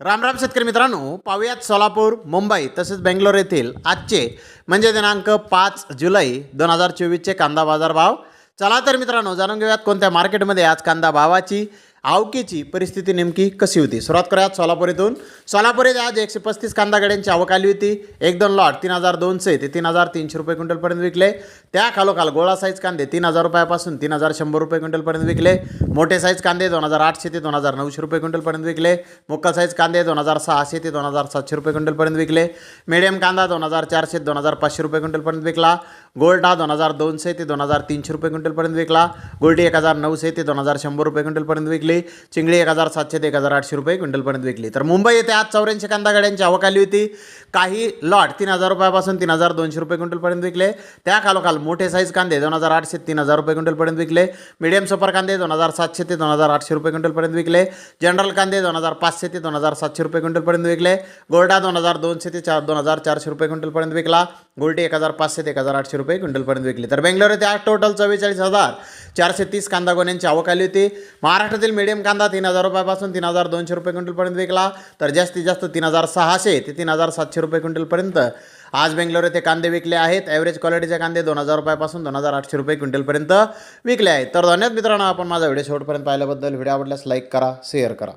रामराम शेतकरी मित्रांनो पाहुयात सोलापूर मुंबई तसेच बेंगलोर येथील आजचे म्हणजे दिनांक पाच जुलै दोन हजार चोवीसचे कांदा बाजार भाव. चला तर मित्रांनो जाणून घेऊयात कोणत्या मार्केटमध्ये आज कांदा भावाची. आवकीची परिस्थिती नेमकी कशी होती? सुरुवात करूयात सोलापूर इथून सोलापूर येथे आज एकशे पस्तीस कांदा गाड्यांची आवक आली होती. एक दोन लॉट तीन हजार दोनशे ते तीन हजार तीनशे रुपये क्विंटलपर्यंत विकले. त्या खालोखाल गोळा साईज कांदे तीन हजार रुपयापासून तीन हजार शंभर रुपये क्विंटलपर्यंत विकले. मोठे साईज कांदे दोन हजार आठशे ते दोन हजार नऊशे रुपये क्विंटलपर्यंत विकले. मोक्का साईज कांदे दोन हजार सहाशे ते दोन हजार सातशे रुपये क्विंटलपर्यंत विकले. मिडियम कांदा दोन हजार चारशे ते दोन हजार पाचशे रुपये क्विंटलपर्यंत विकला. गोल्डा दोन हजार दोनशे ते दोन हजार तीनशे रुपये क्विंटलपर्यंत विकला. गोल्डी एक हजार नऊशे ते दोन हजार शंभर रुपये क्विंटलपर्यंत विकले. चिंगडी एक हजार सातशे ते एक हजार आठशे रुपये क्विंटलपर्यंत विकली. तर मुंबई येथे आज चौऱ्याऐंशी कांदा गाड्यांची आवक आली होती. काही लॉट तीन हजार रुपयापासून तीन हजार दोनशे रुपये क्विंटलपर्यंत विकले. त्या खालोखाल मोठे साईज कांदे दोन हजार आठशे तीन हजार रुपये क्विंटलपर्यंत विकले. मिडियम सुपर कांदे दोन हजार सातशे ते दोन हजार आठशे रुपये क्विंटलपर्यंत विकले. जनरल कांदे दोन हजार पाचशे ते दोन हजार सातशे रुपये क्विंटलपर्यंत विकले. गोल्डा दोन हजार दोनशे ते चार दोन हजार चारशे रुपये क्विंटलपर्यंत विकला. गोल्डी एक हजार पाचशे ते एक हजार आठशे रुपये क्विंटलपर्यंत विकली. तर बेंगलोर येथे आज टोटल चव्वेचाळीस हजार चारशे तीस कांदा गोण्यांची आवक आली होती. महाराष्ट्रातील मिडियम कांदा तीन हजार रुपयापासून तीन हजार दोनशे रुपये क्विंटलपर्यंत विकला. तर जास्तीत जास्त तीन हजार सहाशे ते तीन हजार सातशे रुपये क्विंटलपर्यंत. आज बेंगलोर येथे कांदे विकले आहेत. ॲव्हरेज क्वालिटीचे कांदे दोन हजार रुपयापासून दोन हजार आठशे रुपये क्विंटलपर्यंत विकले आहेत. तर धन्यवाद मित्रांनो आपण माझा व्हिडिओ शेवटपर्यंत पाहिल्याबद्दल. व्हिडिओ आवडल्यास लाईक करा शेअर करा.